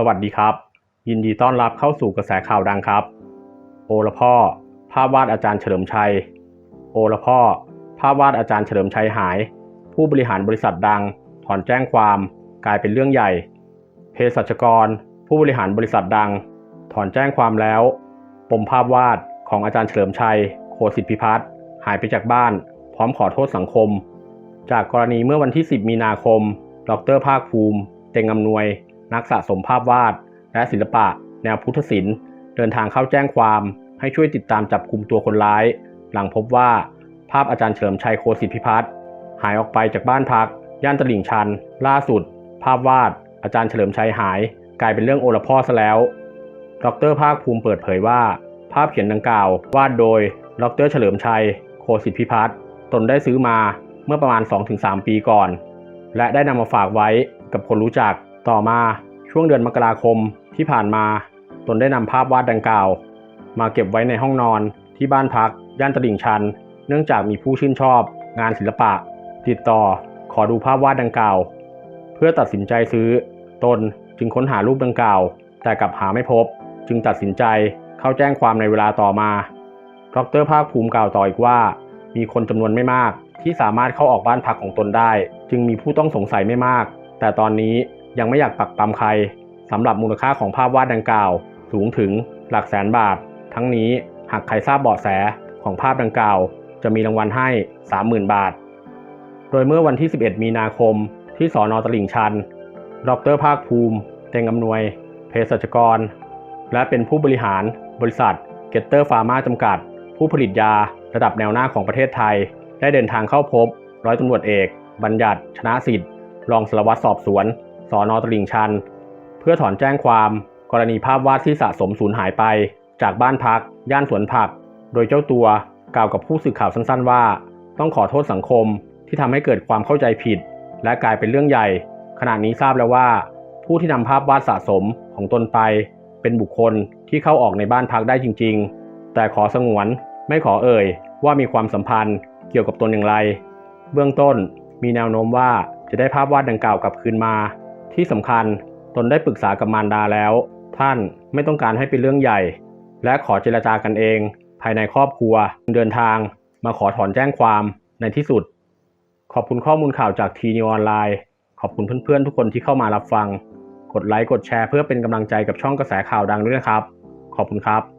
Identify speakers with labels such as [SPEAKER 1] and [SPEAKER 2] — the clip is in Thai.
[SPEAKER 1] สวัสดีครับ ยินดีต้อนรับเข้าสู่กระแสข่าวดังครับ โอละพ่อ ภาพวาดอาจารย์เฉลิมชัย โอละพ่อ ภาพวาดอาจารย์เฉลิมชัยหาย ผู้บริหารบริษัทดัง ถอนแจ้งความ กลายเป็นเรื่องใหญ่เภสัชกร ผู้บริหารบริษัทดัง ถอนแจ้งความแล้ว ปมภาพวาดของอาจารย์เฉลิมชัย โคสิทธิพิพัฒน์หายไปจากบ้าน พร้อมขอโทษสังคม จากกรณีเมื่อวันที่ 10 มีนาคม ดรภาคภูมิ เต็งอำนวย นักสะสมภาพวาด และศิลปะ แนวพุทธศิลป์ เดินทางเข้าแจ้งความให้ช่วยติดตามจับกลุ่มตัวคนร้าย หลังพบว่าภาพอาจารย์เฉลิมชัยโคสิทธิพิพัฒน์หายออกไปจากบ้านพัก ย่านตลิ่งชัน ล่าสุด ภาพวาด อาจารย์เฉลิมชัยหาย กลายเป็นเรื่องโอละพ่อซะแล้ว ดรภาคภูมิเปิดเผยว่า ภาพเขียนดังกล่าว วาดโดย ดรเฉลิมชัย โคสิทธิพิพัฒน์ตนได้ซื้อมาเมื่อประมาณ 2-3 ปีก่อน และได้นำมาฝากไว้กับคนรู้จัก ต่อมาช่วงเดือนมกราคมที่ผ่านมา ตนได้นำภาพวาดดังกล่าว มาเก็บไว้ในห้องนอนที่บ้านพัก ย่านตลิ่งชัน เนื่องจากมีผู้ชื่นชอบ งานศิลปะ ติดต่อขอดูภาพวาดดังกล่าว เพื่อตัดสินใจซื้อ ตนจึงค้นหารูปดังกล่าว แต่กลับหาไม่พบ จึงตัดสินใจเข้าแจ้งความในเวลาต่อมาดรภาคภูมิกล่าวต่ออีกว่า มีคนจำนวนไม่มาก ที่สามารถเข้าออกบ้านพักของตนได้ จึงมีผู้ต้องสงสัยไม่มาก แต่ตอนนี้ ยังไม่อยากปักปำใครสำหรับมูลค่าของภาพวาดดังกล่าว สูงถึงหลักแสนบาท ทั้งนี้หากใครทราบเบาะแสของภาพดังกล่าว จะมีรางวัลให้ 30,000 บาท โดยเมื่อวันที่ 11 มีนาคม ที่สอนอตลิ่งชัน ดรภาคภูมิ เต็งอำนวยเภสัชกร และเป็นผู้บริหารบริษัทเกตเตอร์ฟาร์มาจำกัด ผู้ผลิตยาระดับแนวหน้าของประเทศไทย ได้เดินทางเข้าพบ ร้อยตำรวจเอก บัญญัติ ชนะสิทธิ์ รองสารวัตรสอบสวน สอนอตลิ่งชัน เพื่อถอนแจ้งความกรณีภาพวาดที่สะสมสูญหายไป จากบ้านพัก ย่านสวนผัก โดยเจ้าตัวกล่าวกับผู้สื่อข่าวสั้นๆว่า ต้องขอโทษสังคมที่ทำให้เกิดความเข้าใจผิด และกลายเป็นเรื่องใหญ่ ขณะนี้ทราบแล้วว่า ผู้ที่นำภาพวาดสะสมของตนไป เป็นบุคคลที่เข้าออกในบ้านพักได้จริง ๆ แต่ขอสงวนไม่ขอเอ่ย ว่ามีความสัมพันธ์เกี่ยวกับตนอย่างไร เบื้องต้นมีแนวโน้มว่าจะได้ภาพวาดดังกล่าวกลับคืนมา ที่สำคัญตนได้ปรึกษากับมารดาแล้ว ท่านไม่ต้องการให้เป็นเรื่องใหญ่ และขอเจรจากันเอง ภายในครอบครัวเดินทาง มาขอถอนแจ้งความในที่สุด ขอบคุณข้อมูลข่าวจากทีนิวออนไลน์ขอบคุณเพื่อนๆทุกคนที่เข้ามารับฟัง กดไลค์กดแชร์เพื่อเป็นกำลังใจกับช่องกระแสข่าวดังด้วยนะครับ ขอบคุณครับ